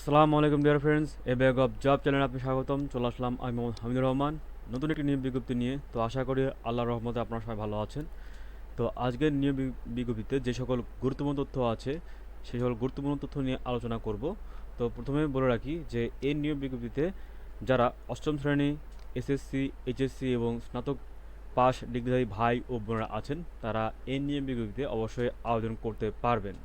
আসসালামু আলাইকুম dear friends a bag of job চ্যানেলে আপনি স্বাগতম। চলে আসলাম আমি মোহাম্মদ হামিদুর রহমান। নতুন একটি নিয়োগ বিজ্ঞপ্তি নিয়ে। তো আশা করি আল্লাহ রহমতে আপনারা সবাই ভালো আছেন। তো আজকের নিয়োগ বিজ্ঞপ্তিতে যে সকল গুরুত্বপূর্ণ তথ্য আছে, সেই সকল গুরুত্বপূর্ণ তথ্য নিয়ে আলোচনা করব। তো প্রথমে বলে রাখি যে, এই নিয়োগ বিজ্ঞপ্তিতে যারা অষ্টম শ্রেণি এসএসসি এইচএসসি এবং স্নাতক পাস ডিগ্রিধারী ভাই ও বোনেরা আছেন, তারা এই নিয়োগ বিজ্ঞপ্তিতে অবশ্যই আবেদন করতে পারবেন।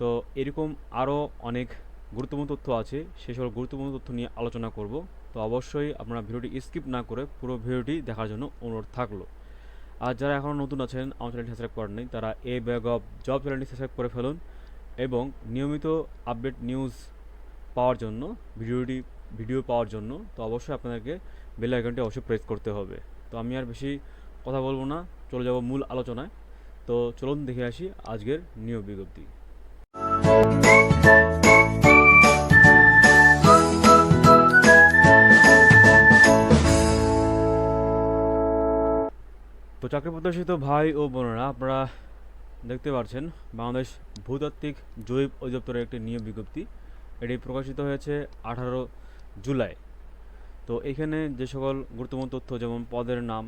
তো এরকম আরও অনেক গুরুত্বপূর্ণ তথ্য আছে সেই সকল গুরুত্বপূর্ণ তথ্য নিয়ে আলোচনা করব। তো অবশ্যই আপনারা ভিডিওটি স্কিপ না করে পুরো ভিডিওটি দেখার জন্য অনুরোধ থাকল। আর যারা এখনও নতুন আছেন, আমার চ্যানেলটি সাবস্ক্রাইব করেন নাই, তারা এ ব্যাগ অফ জব চ্যানেলটি সাবস্ক্রাইব করে ফেলুন এবং নিয়মিত আপডেট নিউজ পাওয়ার জন্য, ভিডিওটি, ভিডিও পাওয়ার জন্য, তো অবশ্যই আপনাদেরকে বেল আইকনটি অবশ্যই প্রেস করতে হবে। তো আমি আর বেশি কথা বলব না, চলে যাব মূল আলোচনায়। তো চলুন দেখে আসি আজকের নিয়োগ বিজ্ঞপ্তি। তো চাকরি প্রত্যাশিত ভাই ও বোনেরা, আপনারা দেখতে পাচ্ছেন বাংলাদেশ ভূতাত্ত্বিক জৈব অধিদপ্তরের একটি নিয়োগ বিজ্ঞপ্তি। এটি প্রকাশিত হয়েছে আঠারো জুলাই। তো এখানে যে সকল গুরুত্বপূর্ণ তথ্য, যেমন পদের নাম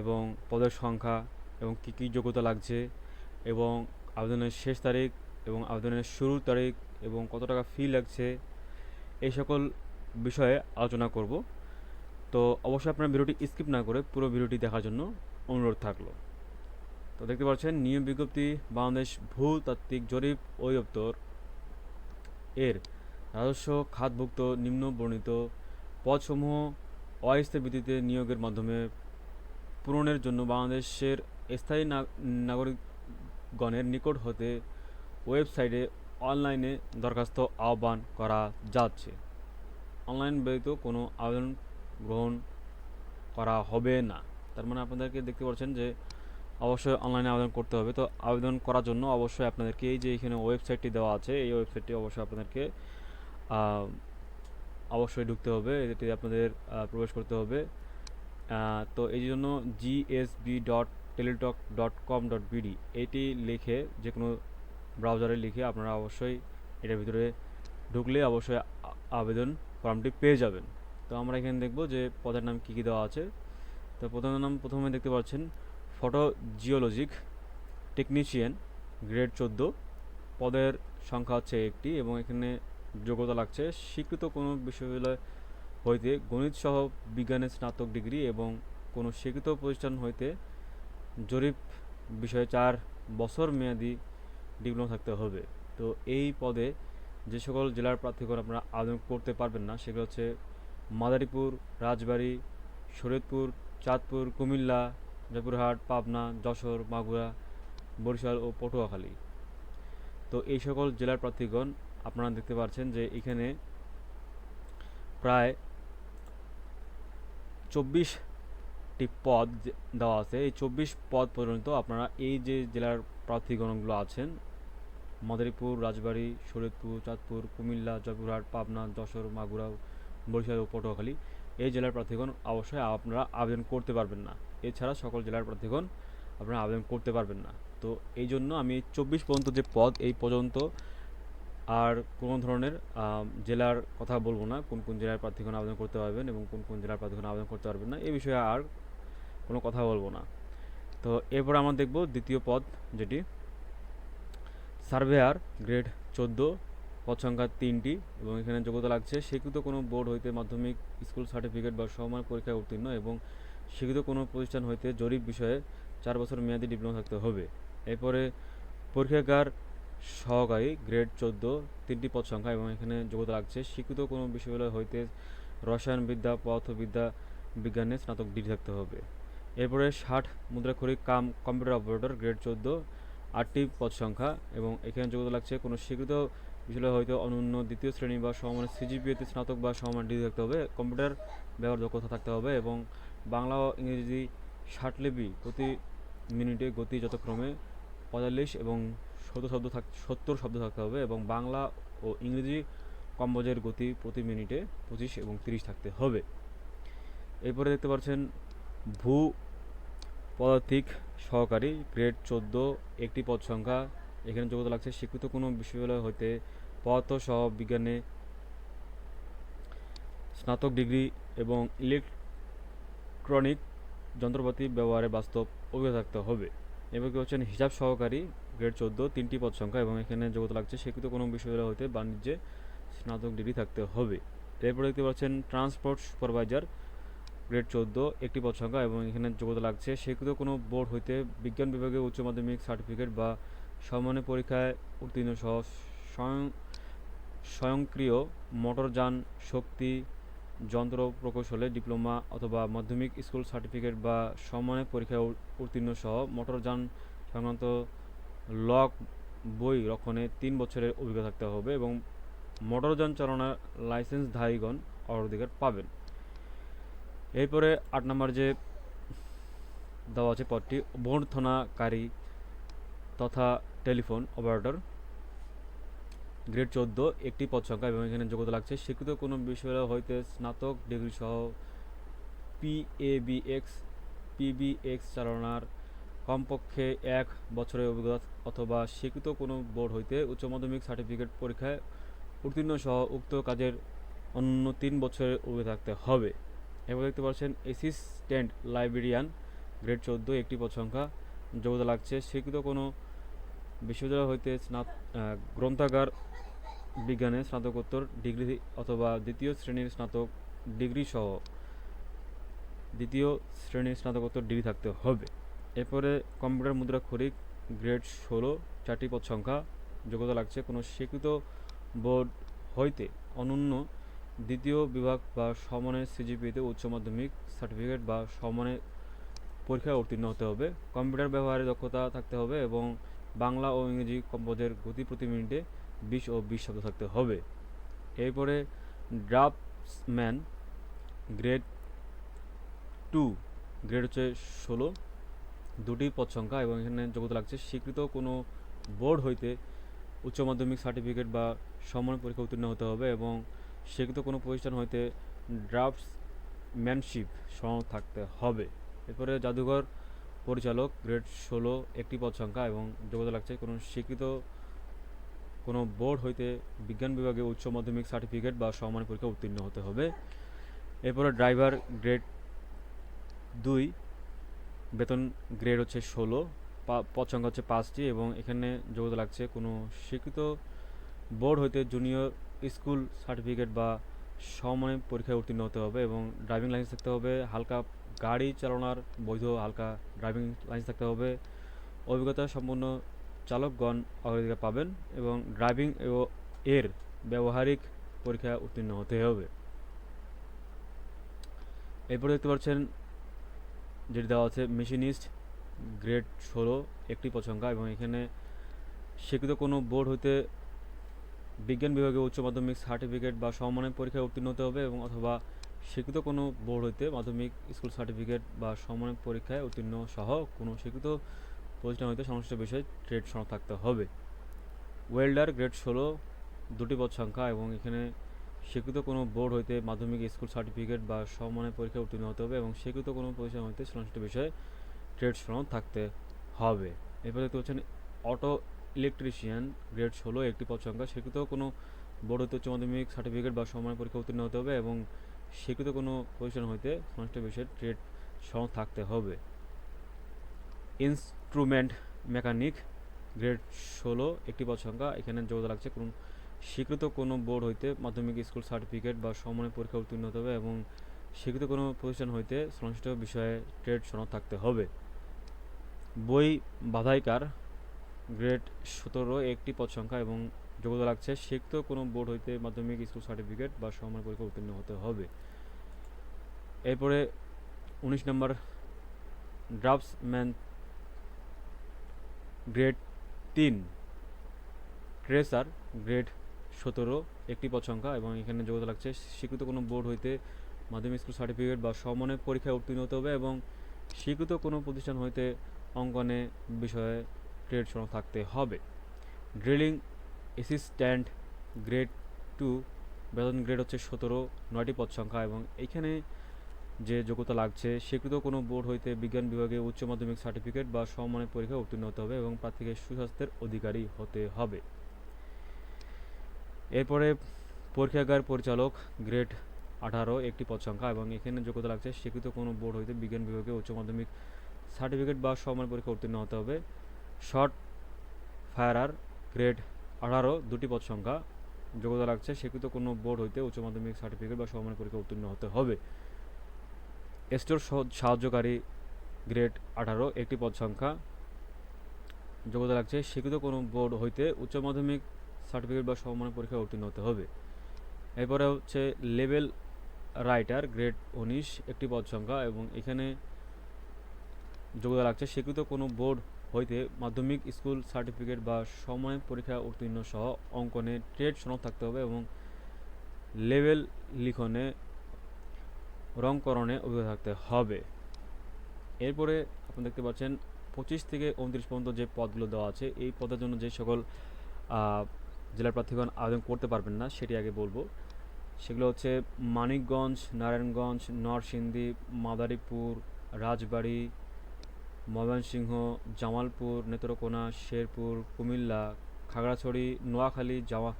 এবং পদের সংখ্যা এবং কী কী যোগ্যতা লাগছে এবং আবেদনের শেষ তারিখ এবং আবেদনের শুরুর তারিখ এবং কত টাকা ফি লাগছে, এই সকল বিষয়ে আলোচনা করব। তো অবশ্যই আপনার ভিডিওটি স্কিপ না করে পুরো ভিডিওটি দেখার জন্য অনুরোধ থাকল। তো দেখতে পাচ্ছেন নিয়ম বিজ্ঞপ্তি, বাংলাদেশ ভূতাত্ত্বিক জরিপ অধিদপ্তর এর রাজস্ব খাতভুক্ত নিম্ন বর্ণিত পদসমূহ অস্থায়ী ভিত্তিতে নিয়োগের মাধ্যমে পূরণের জন্য বাংলাদেশের স্থায়ী নাগরিকগণের নিকট হতে ওয়েবসাইটে অনলাইনে দরখাস্ত আহ্বান করা যাচ্ছে। অনলাইন ব্যতীত কোনো আবেদন গ্রহণ করা হবে না। তার মানে আপনাদেরকে দেখতে পাচ্ছেন যে অবশ্যই অনলাইনে আবেদন করতে হবে। তো আবেদন করার জন্য অবশ্যই আপনাদেরকে এই যে এখানে ওয়েবসাইটটি দেওয়া আছে, এই ওয়েবসাইটটি অবশ্যই আপনাদেরকে অবশ্যই ঢুকতে হবে। এটি আপনাদের প্রবেশ করতে হবে। তো এই জন্য GSB dot Teletalk dot com dot BD এটি লিখে যে কোনো ব্রাউজারে লিখে আপনারা অবশ্যই এটার ভিতরে ঢুকলে অবশ্যই আবেদন ফর্মটি পেয়ে যাবেন। তো আমরা এখানে দেখব যে পদের নাম কী কী দেওয়া আছে। তো পদের নাম প্রথমে দেখতে পাচ্ছেন ফটো জিওলজিক টেকনিশিয়ান গ্রেড চোদ্দ। পদের সংখ্যা হচ্ছে একটি এবং এখানে যোগ্যতা লাগছে স্বীকৃত কোনো বিশ্ববিদ্যালয় হইতে গণিত সহ বিজ্ঞানের স্নাতক ডিগ্রি এবং কোনো স্বীকৃত প্রতিষ্ঠান হইতে জরিপ বিষয়ে চার বছর মেয়াদি ডিপ্লোমা থাকতে হবে। তো এই পদে যে সকল জেলার প্রার্থীগণ আপনারা আবেদন করতে পারবেন না, সেগুলো হচ্ছে মাদারীপুর, রাজবাড়ী, শরীয়তপুর চাঁদপুর, কুমিল্লা, জয়পুরহাট, পাবনা, যশোর, মাগুরা, বরিশাল ও পটুয়াখালী। তো এই সকল জেলার প্রার্থীগণ আপনারা দেখতে পাচ্ছেন যে এখানে প্রায় চব্বিশটি পদ দেওয়া আছে। এই চব্বিশ পদ পর্যন্ত আপনারা এই যে জেলার প্রার্থীগণগুলো আছেন, মাদারীপুর, রাজবাড়ী, শরীয়তপুর, চাঁদপুর, কুমিল্লা, জয়পুরহাট, পাবনা, যশোর, মাগুরা, বরিশাল ও পটুয়াখালী এই জেলার প্রার্থীগণ অবশ্যই আপনারা আবেদন করতে পারবেন না। এছাড়া সকল জেলার প্রার্থীগণ আপনারা আবেদন করতে পারবেন না। তো এই জন্য আমি চব্বিশ পর্যন্ত যে পদ, এই পর্যন্ত আর কোনো ধরনের জেলার কথা বলব না, কোন কোন জেলার প্রার্থীগণ আবেদন করতে পারবেন এবং কোন কোন জেলার প্রার্থীগণ আবেদন করতে পারবেন না, এই বিষয়ে আর কোনো কথা বলব না। তো এরপর আমরা দেখব দ্বিতীয় পদ, যেটি সার্ভেয়ার গ্রেড চোদ্দ পদ সংখ্যা তিনটি এবং এখানে যোগ্যতা লাগছে। স্বীকৃত কোনো বোর্ড হইতে মাধ্যমিক স্কুল সার্টিফিকেট বা সমমান পরীক্ষায় উত্তীর্ণ এবং স্বীকৃত কোনো প্রতিষ্ঠান হইতে জরিপ বিষয়ে চার বছর মেয়াদি ডিপ্লোমা থাকতে হবে। এরপরে পরীক্ষাগার সহকারী গ্রেড চোদ্দ, তিনটি পদ সংখ্যা এবং এখানে যোগ্যতা লাগছে। স্বীকৃত কোনো বিশ্ববিদ্যালয় হইতে রসায়নবিদ্যা, পদার্থবিদ্যা, বিজ্ঞানে স্নাতক ডিগ্রি থাকতে হবে। এরপরে ষাট মুদ্রাক্ষরিক কাম, কম্পিউটার অপারেটর, গ্রেড চোদ্দ, আটটি পদ সংখ্যা এবং এখানে যোগ্যতা লাগছে। কোনো স্বীকৃত বিশ্ববিদ্যালয় হয়তো অনন্য দ্বিতীয় শ্রেণি বা সমমানের সিজিপিএতে স্নাতক বা সমমান ডিগ্রি থাকতে হবে। কম্পিউটার ব্যবহার দক্ষতা থাকতে হবে এবং বাংলা ও ইংরেজি ষাট লিপি প্রতি মিনিটে গতি যথাক্রমে পঁয়তাল্লিশ এবং সত্তর শব্দ থাক, সত্তর শব্দ থাকতে হবে এবং বাংলা ও ইংরেজি কম্বোজের গতি প্রতি মিনিটে পঁচিশ এবং তিরিশ থাকতে হবে। এরপরে দেখতে পাচ্ছেন ভূ পদার্থিক সহকারী, গ্রেড চোদ্দ, একটি পদ সংখ্যা এখানে যোগ্যতা লাগছে। স্বীকৃত কোনো বিশ্ববিদ্যালয় হইতে পদার্থ সহ বিজ্ঞানে স্নাতক ডিগ্রি এবং ইলেকট্রনিক যন্ত্রপাতি ব্যবহারে বাস্তব অভিজ্ঞতা থাকতে হবে। এবার কি হচ্ছেন হিসাব সহকারী গ্রেড চোদ্দ, তিনটি পদ সংখ্যা এবং এখানে যোগ্যতা লাগছে স্বীকৃত কোনো বিশ্ববিদ্যালয় হতে বাণিজ্যে স্নাতক ডিগ্রি থাকতে হবে। এরপরে দেখতে পাচ্ছেন ট্রান্সপোর্ট সুপারভাইজার গ্রেড চোদ্দ, একটি পদ সংখ্যা এবং এখানে যোগ্যতা লাগছে স্বীকৃত কোনো বোর্ড হইতে বিজ্ঞান বিভাগে উচ্চ মাধ্যমিক সার্টিফিকেট বা সমমানের পরীক্ষায় উত্তীর্ণ সহ স্বয়ং, স্বয়ংক্রিয় মোটরযান, শক্তি, যন্ত্র প্রকৌশলে ডিপ্লোমা অথবা মাধ্যমিক স্কুল সার্টিফিকেট বা সমমানের পরীক্ষায় উত্তীর্ণ সহ মোটরযান সংক্রান্ত লক বই রক্ষণে তিন বছরের অভিজ্ঞতা থাকতে হবে এবং মোটরযান চালনার লাইসেন্সধারীগণ অগ্রাধিকার পাবেন। এরপরে আট নম্বর যে দেওয়া আছে পদটি অভ্যর্থনাকারী তথা টেলিফোন অপারেটর, গ্রেড চোদ্দ, একটি পদ সংখ্যা এবং এখানে যোগ্যতা লাগছে। স্বীকৃত কোনো বিশ্ববিদ্যালয় হইতে স্নাতক ডিগ্রি সহ পিএবিএক্স পিবিএক্স চালনার কমপক্ষে এক বছরের অভিজ্ঞতা অথবা স্বীকৃত কোনো বোর্ড হইতে উচ্চ মাধ্যমিক সার্টিফিকেট পরীক্ষায় উত্তীর্ণ সহ উক্ত কাজের অন্য তিন বছরের অভিজ্ঞতা থাকতে হবে। এবার দেখতে পাচ্ছেন, অ্যাসিস্ট্যান্ট লাইব্রেরিয়ান, গ্রেড চোদ্দ, একটি পদ সংখ্যা, যোগ্যতা লাগছে। স্বীকৃত কোনো বিশ্ববিদ্যালয় হইতে স্নাত গ্রন্থাগার, বিজ্ঞানে স্নাতকোত্তর ডিগ্রি অথবা দ্বিতীয় শ্রেণির স্নাতক ডিগ্রি সহ দ্বিতীয় শ্রেণির স্নাতকোত্তর ডিগ্রি থাকতে হবে। এরপরে কম্পিউটার মুদ্রা খরিক গ্রেড ষোলো, চারটি পদ সংখ্যা, যোগ্যতা লাগছে কোনো স্বীকৃত বোর্ড হইতে অনন্য দ্বিতীয় বিভাগ বা সমানের সিজিপিতে উচ্চ মাধ্যমিক সার্টিফিকেট বা সমানের পরীক্ষায় উত্তীর্ণ হতে হবে। কম্পিউটার ব্যবহারে দক্ষতা থাকতে হবে এবং বাংলা ও ইংরেজি কম্পোজের গতি প্রতি মিনিটে বিশ ও বিশ শব্দ থাকতে হবে। এরপরে ড্রাফটসম্যান গ্রেড টু, গ্রেড হচ্ছে ষোলো, দুটি পদ সংখ্যা এবং এখানে যোগ্যতা লাগছে। স্বীকৃত কোনো বোর্ড হইতে উচ্চ মাধ্যমিক সার্টিফিকেট বা সমান পরীক্ষা উত্তীর্ণ হতে হবে এবং স্বীকৃত কোনো প্রতিষ্ঠান হইতে ড্রাফটসম্যানশিপ সনদ থাকতে হবে। এরপরে জাদুঘর পরিচালক, গ্রেড ষোলো, একটি পদ সংখ্যা এবং যোগ্যতা লাগছে। কোনো স্বীকৃত কোনো বোর্ড হইতে বিজ্ঞান বিভাগে উচ্চ মাধ্যমিক সার্টিফিকেট বা সমান পরীক্ষা উত্তীর্ণ হতে হবে। এরপরে ড্রাইভার গ্রেড দুই, বেতন গ্রেড হচ্ছে ষোলো পদ সংখ্যা হচ্ছে পাঁচটি এবং এখানে যোগ্যতা লাগছে। কোনো স্বীকৃত বোর্ড হইতে জুনিয়র স্কুল সার্টিফিকেট বা সমমানের পরীক্ষায় উত্তীর্ণ হতে হবে এবং ড্রাইভিং লাইসেন্স থাকতে হবে, হালকা গাড়ি চালানোর বৈধ হালকা ড্রাইভিং লাইসেন্স থাকতে হবে। অভিজ্ঞতা সম্পন্ন চালকগণ অগ্রাধিকার পাবেন এবং ড্রাইভিং এর ব্যবহারিক পরীক্ষা উত্তীর্ণ হতে হবে। এরপরে দেখতে পাচ্ছেন, যেটি দেওয়া আছে, মেশিনিস্ট গ্রেড ষোলো, একটি সংখ্যা এবং এখানে স্বীকৃত কোনো বোর্ড হইতে বিজ্ঞান বিভাগে উচ্চ মাধ্যমিক সার্টিফিকেট বা সমমানের পরীক্ষায় উত্তীর্ণ হতে হবে এবং অথবা স্বীকৃত কোনো বোর্ড হইতে মাধ্যমিক স্কুল সার্টিফিকেট বা সমমানের পরীক্ষায় উত্তীর্ণ সহ কোনো স্বীকৃত প্রতিষ্ঠান হইতে সংশ্লিষ্ট বিষয়ে ট্রেড সনদ থাকতে হবে। ওয়েল্ডার গ্রেড ষোলো, দুটি পদ সংখ্যা এবং এখানে স্বীকৃত কোনো বোর্ড হইতে মাধ্যমিক স্কুল সার্টিফিকেট বা সমমানের পরীক্ষায় উত্তীর্ণ হতে হবে এবং স্বীকৃত কোনো প্রতিষ্ঠান হইতে সংশ্লিষ্ট বিষয়ে ট্রেড সনদ থাকতে হবে। এরপর দেখতে পাচ্ছেন, অটো ইলেকট্রিশিয়ান গ্রেড ষোলো, একটি পদ সংখ্যা, স্বীকৃত কোনো বোর্ড হইতে উচ্চ মাধ্যমিক সার্টিফিকেট বা সমমানের পরীক্ষা উত্তীর্ণ হতে হবে এবং স্বীকৃত কোনো প্রতিষ্ঠান হইতে সংশ্লিষ্ট বিষয়ে ট্রেড সনদ থাকতে হবে। ইনস্ট্রুমেন্ট মেকানিক গ্রেড ষোলো, একটি পদ সংখ্যা। এখানে যোগ্যতা লাগছে কোন স্বীকৃত কোনো বোর্ড হইতে মাধ্যমিক স্কুল সার্টিফিকেট বা সমমানের পরীক্ষা উত্তীর্ণ হতে হবে এবং স্বীকৃত কোনো প্রতিষ্ঠান হইতে সংশ্লিষ্ট বিষয়ে ট্রেড সনদ থাকতে হবে। বই বাধাইকার গ্রেড সতেরো, একটি পদ সংখ্যা এবং যোগ্যতা লাগছে। স্বীকৃত কোনো বোর্ড হইতে মাধ্যমিক স্কুল সার্টিফিকেট বা সমান পরীক্ষা উত্তীর্ণ হতে হবে। এরপরে উনিশ নম্বর, ড্রাফটসম্যান গ্রেড তিন। ট্রেসার গ্রেড সতেরো, একটি পদ সংখ্যা এবং এখানে যোগ্যতা লাগছে। স্বীকৃত কোনো বোর্ড হইতে মাধ্যমিক স্কুল সার্টিফিকেট বা সমমানের পরীক্ষায় উত্তীর্ণ হতে হবে এবং স্বীকৃত কোনো প্রতিষ্ঠান হইতে অঙ্কনে বিষয়ে ট্রেড সনদ থাকতে হবে। ড্রিলিং অ্যাসিস্ট্যান্ট গ্রেড টু বেতন গ্রেড হচ্ছে সতেরো, নয়টি পদ সংখ্যা এবং এইখানে যে যোগ্যতা লাগছে, স্বীকৃত কোনো বোর্ড হইতে বিজ্ঞান বিভাগে উচ্চ মাধ্যমিক সার্টিফিকেট বা সমমানের পরীক্ষায় উত্তীর্ণ হতে হবে এবং প্রার্থীকে সুস্বাস্থ্যের অধিকারী হতে হবে। এরপরে পরীক্ষাগার পরিচালক গ্রেড আঠারো, একটি পদ সংখ্যা এবং এখানে যোগ্যতা লাগছে, স্বীকৃত কোনো বোর্ড হইতে বিজ্ঞান বিভাগে উচ্চ মাধ্যমিক সার্টিফিকেট বা সমান পরীক্ষা উত্তীর্ণ হতে হবে। শর্ট ফায়ারার গ্রেড আঠারো, দুটি পদ সংখ্যা। যোগ্যতা লাগছে, স্বীকৃত কোনো বোর্ড হইতে উচ্চ মাধ্যমিক সার্টিফিকেট বা সমান পরীক্ষা উত্তীর্ণ হতে হবে। স্টোর সহ- সাহায্যকারী গ্রেড আঠারো, একটি পদ সংখ্যা। যোগ্যতা লাগছে, স্বীকৃত কোনো বোর্ড হইতে উচ্চ মাধ্যমিক সার্টিফিকেট বা সমমানের পরীক্ষায় উত্তীর্ণ হতে হবে। এরপরে হচ্ছে লেভেল রাইটার, গ্রেড উনিশ, একটি পদ সংখ্যা এবং এখানে যোগ্যতা লাগছে, স্বীকৃত কোনো বোর্ড হইতে মাধ্যমিক স্কুল সার্টিফিকেট বা সময় পরীক্ষা উত্তীর্ণ সহ অঙ্কনে ট্রেড সনদ থাকতে হবে এবং লেভেল লিখনে রংকরণে অভিজ্ঞতা থাকতে হবে। এরপরে আপনি দেখতে পাচ্ছেন পঁচিশ থেকে উনত্রিশ পর্যন্ত যে পদগুলো দেওয়া আছে, এই পদের জন্য যে সকল জেলার প্রার্থীগণ আবেদন করতে পারবেন না, সেটি আগে বলব। সেগুলো হচ্ছে মানিকগঞ্জ, নারায়ণগঞ্জ, নরসিংদী, মাদারীপুর, রাজবাড়ী ময়মনসিংহ, জামালপুর, নেত্রকোনা, শেরপুর, কুমিল্লা, খাগড়াছড়ি, নোয়াখালী, জামা,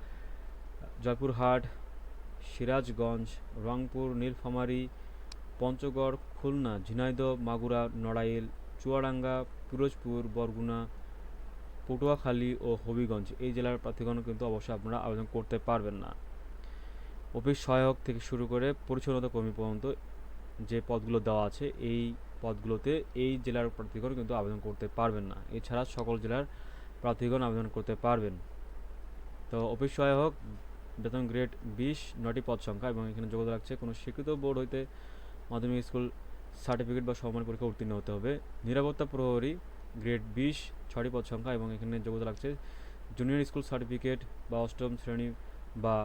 জয়পুরহাট, সিরাজগঞ্জ, রংপুর, নীলফামারী, পঞ্চগড়, খুলনা, ঝিনাইদহ, মাগুরা, নড়াইল, চুয়াডাঙ্গা, পিরোজপুর, বরগুনা, পটুয়াখালী ও হবিগঞ্জ। এই জেলার প্রার্থীগণ কিন্তু অবশ্যই আপনারা আবেদন করতে পারবেন না। অফিস সহায়ক থেকে শুরু করে পরিচ্ছন্নতা কর্মী পর্যন্ত যে পদগুলো দেওয়া আছে, এই পদগুলোতে এই জেলার প্রার্থীগণ কিন্তু আবেদন করতে পারবেন না। এছাড়া সকল জেলার প্রার্থীগণ আবেদন করতে পারবেন। তো অফিস সহায়ক বেতন গ্রেড বিশ নটি পদ সংখ্যা এবং এখানে যোগ্যতা রাখছে কোনো স্বীকৃত বোর্ড হইতে মাধ্যমিক স্কুল সার্টিফিকেট বা সমান পরীক্ষা উত্তীর্ণ হতে হবে। নিরাপত্তা প্রহরী গ্রেড বিশ ছটি পদ সংখ্যা এবং এখানে যোগ্যতা লাগছে জুনিয়র স্কুল সার্টিফিকেট বা অষ্টম শ্রেণি বা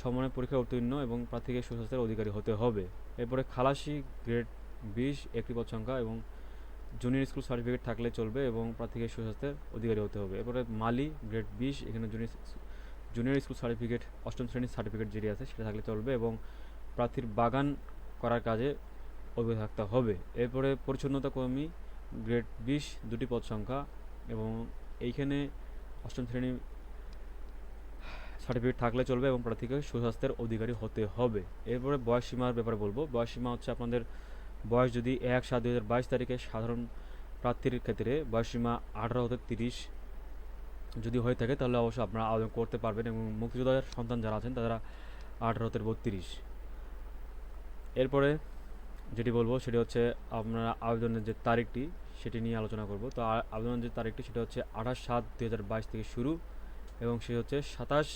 সমানের পরীক্ষা উত্তীর্ণ এবং প্রার্থীকে সুস্বাস্থ্যের অধিকারী হতে হবে। এরপরে খালাসি গ্রেড বিশ, একটি পদ সংখ্যা এবং জুনিয়র স্কুল সার্টিফিকেট থাকলে চলবে এবং প্রার্থীকে সুস্বাস্থ্যের অধিকারী হতে হবে। এরপরে মালি গ্রেড বিশ, এখানে জুনিয়র জুনিয়র স্কুল সার্টিফিকেট অষ্টম শ্রেণির সার্টিফিকেট যেটি আছে সেটা থাকলে চলবে এবং প্রার্থীর বাগান করার কাজে অভিজ্ঞতা থাকতে হবে। এরপরে পরিচ্ছন্নতা কর্মী গ্রেড বিশ, দুটি পদ সংখ্যা এবং এইখানে অষ্টম শ্রেণি সার্টিফিকেট থাকলে চলবে এবং প্রার্থীকে সুস্বাস্থ্যের অধিকারী হতে হবে। এরপরে বয়স সীমার ব্যাপারে বলব। বয়স সীমা হচ্ছে আপনাদের বয়স যদি এক সাত দুই তারিখে সাধারণ প্রার্থীর ক্ষেত্রে বয়স সীমা আঠারো হতে তিরিশ যদি হয়ে থাকে, তাহলে অবশ্যই আপনারা আবেদন করতে পারবেন এবং মুক্তিযোদ্ধার সন্তান যারা আছেন, তারা আঠারো হতে বত্রিশ। এরপরে যেটি বলব, সেটি হচ্ছে আপনারা আবেদনের যে তারিখটি, সেটি নিয়ে আলোচনা করব। তো আবেদনের যে তারিখটি, সেটা হচ্ছে আঠাশ সাত দুই হাজার বাইশ থেকে শুরু এবং সে হচ্ছে সাতাশ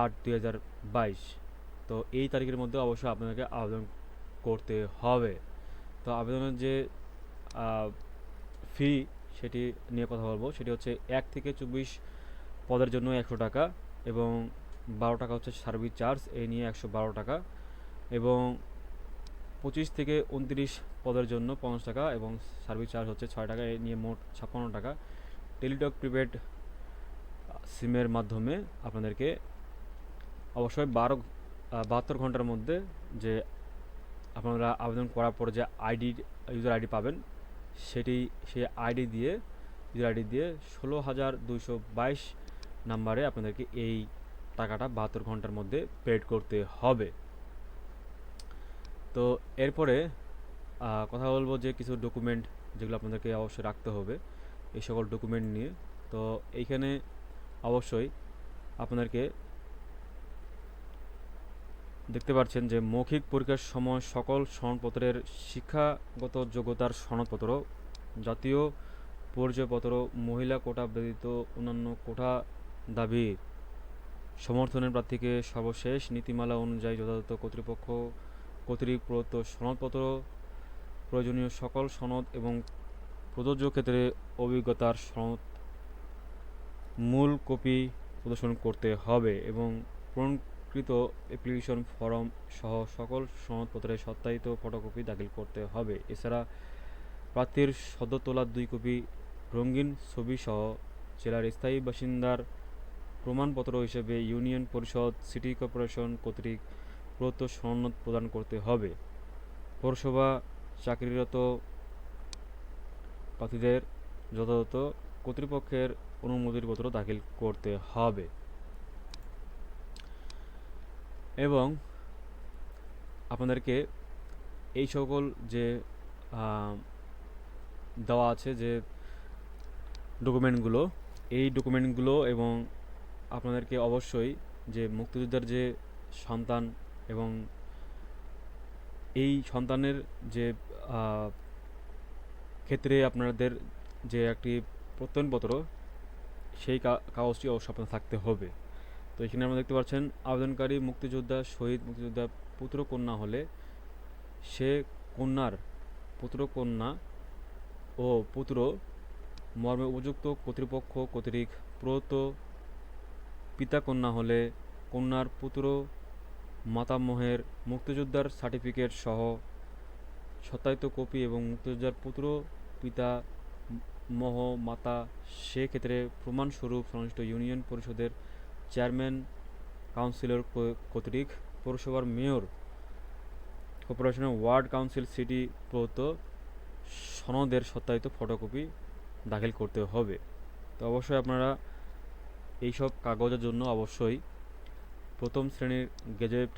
আট দুই হাজার বাইশ। তো এই তারিখের মধ্যে অবশ্যই আপনাদেরকে আবেদন করতে হবে। তো আবেদনের যে ফি সেটি নিয়ে কথা বলব, সেটি হচ্ছে এক থেকে চব্বিশ পদের জন্য একশো টাকা এবং বারো টাকা হচ্ছে সার্ভিস চার্জ এই নিয়ে একশো বারো টাকা এবং পঁচিশ থেকে উনত্রিশ পদের জন্য পঞ্চাশ টাকা এবং সার্ভিস চার্জ হচ্ছে ছয় টাকা এই নিয়ে মোট ছাপ্পান্ন টাকা। টেলিটক প্রিপেড সিমের মাধ্যমে আপনাদেরকে অবশ্যই বারো বাহাত্তর ঘণ্টার মধ্যে যে আপনারা আবেদন করার পরে যে আইডি ইউজার আইডি পাবেন, সেটি সেই আইডি দিয়ে ইউজার আইডি দিয়ে ষোলো হাজার দুইশো বাইশ নাম্বারে আপনাদেরকে এই টাকাটা বাহাত্তর ঘণ্টার মধ্যে পেড করতে হবে। তো এরপরে কথা বলব যে কিছু ডকুমেন্ট যেগুলো আপনাদেরকে অবশ্যই রাখতে হবে, এই সকল ডকুমেন্ট নিয়ে। তো এইখানে অবশ্যই আপনাদেরকে দেখতে পাচ্ছেন যে মৌখিক পরীক্ষার সময় সকল সনদপত্রের শিক্ষাগত যোগ্যতার সনদপত্র, জাতীয় পরিচয়পত্র, মহিলা কোটা ব্যতীত অন্যান্য কোটা দাবি, সমর্থনের প্রার্থীকে সর্বশেষ নীতিমালা অনুযায়ী যথাযথ কর্তৃপক্ষ কর্তৃক প্রদত্ত সনদপত্র, প্রয়োজনীয় সকল সনদ এবং প্রযোজ্য ক্ষেত্রে অভিজ্ঞতার সনদ মূল কপি প্রদর্শন করতে হবে এবং পূরণকৃত অ্যাপ্লিকেশন ফর্ম সহ সকল সনদপত্রের সত্যায়িত ফটোকপি দাখিল করতে হবে। এছাড়া প্রার্থীর সদ্য তোলা দুই কপি রঙিন ছবি সহ জেলার স্থায়ী বাসিন্দার প্রমাণপত্র হিসেবে ইউনিয়ন পরিষদ, সিটি কর্পোরেশন কর্তৃক প্রদত্ত সনদ প্রদান করতে হবে। পৌরসভা চাকরিরত প্রার্থীদের যথাযথ কর্তৃপক্ষের অনুমতিপত্র দাখিল করতে হবে। এবং আপনাদেরকে এই সকল যে দেওয়া আছে যে ডকুমেন্টগুলো, এই ডকুমেন্টগুলো এবং আপনাদেরকে অবশ্যই যে মুক্তিযোদ্ধার যে সন্তান এবং এই সন্তানের যে ক্ষেত্রে আপনাদের যে একটি প্রত্যয়নপত্র, সেই কাগজটি অবশ্য আপনার থাকতে হবে। তো এখানে আমরা দেখতে পাচ্ছেন আবেদনকারী মুক্তিযোদ্ধা, শহীদ মুক্তিযোদ্ধা পুত্র কন্যা হলে সে কন্যার পুত্র কন্যা ও পুত্র মর্মে উপযুক্ত কর্তৃপক্ষ কর্তৃক প্রত পিতা কন্যা হলে কন্যার পুত্র মাতামহের মুক্তিযোদ্ধার সার্টিফিকেট সহ সত্যায়িত কপি এবং মুক্তিযোদ্ধার পুত্র, পিতা, মহ, মাতা সেক্ষেত্রে প্রমাণস্বরূপ সংশ্লিষ্ট ইউনিয়ন পরিষদের চেয়ারম্যান, কাউন্সিলর কর্তৃক পৌরসভার মেয়র, কর্পোরেশনের ওয়ার্ড কাউন্সিল সিটি প্রদত্ত সনদের সত্যায়িত ফটোকপি দাখিল করতে হবে। তো অবশ্যই আপনারা এইসব কাগজের জন্য অবশ্যই প্রথম শ্রেণির গেজেট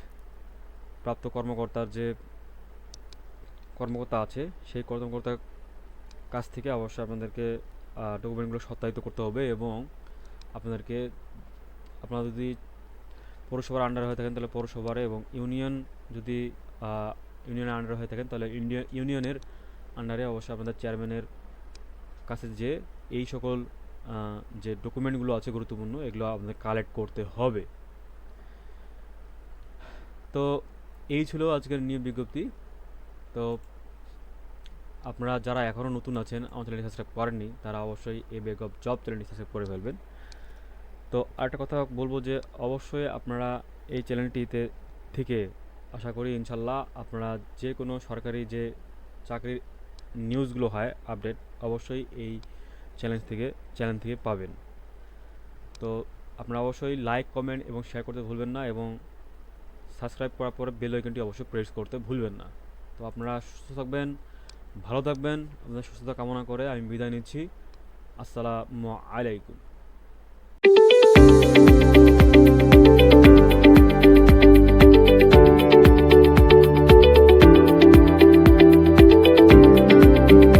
প্রাপ্ত কর্মকর্তার যে কর্মকর্তা আছে, সেই কর্মকর্তার কাছ থেকে অবশ্যই আপনাদেরকে ডকুমেন্টগুলো সত্যায়িত করতে হবে এবং আপনাদেরকে আপনারা যদি পৌরসভার আন্ডারে হয়ে থাকেন, তাহলে পৌরসভার এবং ইউনিয়ন যদি ইউনিয়নের আন্ডারে হয়ে থাকেন, তাহলে ইউনিয়নের আন্ডারে অবশ্যই আপনাদের চেয়ারম্যানের কাছে যে এই সকল যে ডকুমেন্টগুলো আছে গুরুত্বপূর্ণ, এগুলো আপনাদের কালেক্ট করতে হবে। তো এই ছিল আজকের নিয়োগ বিজ্ঞপ্তি। তো আপনারা যারা এখনও নতুন আছেন, আমার চ্যানেলটি সাবস্ক্রাইব করেননি, তারা অবশ্যই এই বেগ অফ জব চ্যানেলটি সাবস্ক্রাইব করে ফেলবেন। তো আরেকটা কথা বলব যে অবশ্যই আপনারা এই চ্যানেলটিতে থেকে আশা করি ইনশাল্লাহ আপনারা যে কোনো সরকারি যে চাকরির নিউজগুলো হয়, আপডেট, অবশ্যই এই চ্যানেল থেকে চ্যানেল থেকে পাবেন। তো আপনারা অবশ্যই লাইক, কমেন্ট এবং শেয়ার করতে ভুলবেন না এবং সাবস্ক্রাইব করার পরে বেল আইকনটি অবশ্যই প্রেস করতে ভুলবেন না। তো আপনারা সুস্থ থাকবেন, ভালো থাকবেন, আপনাদের সুস্থতা কামনা করে আমি বিদায় নিচ্ছি। আসসালামু আলাইকুম।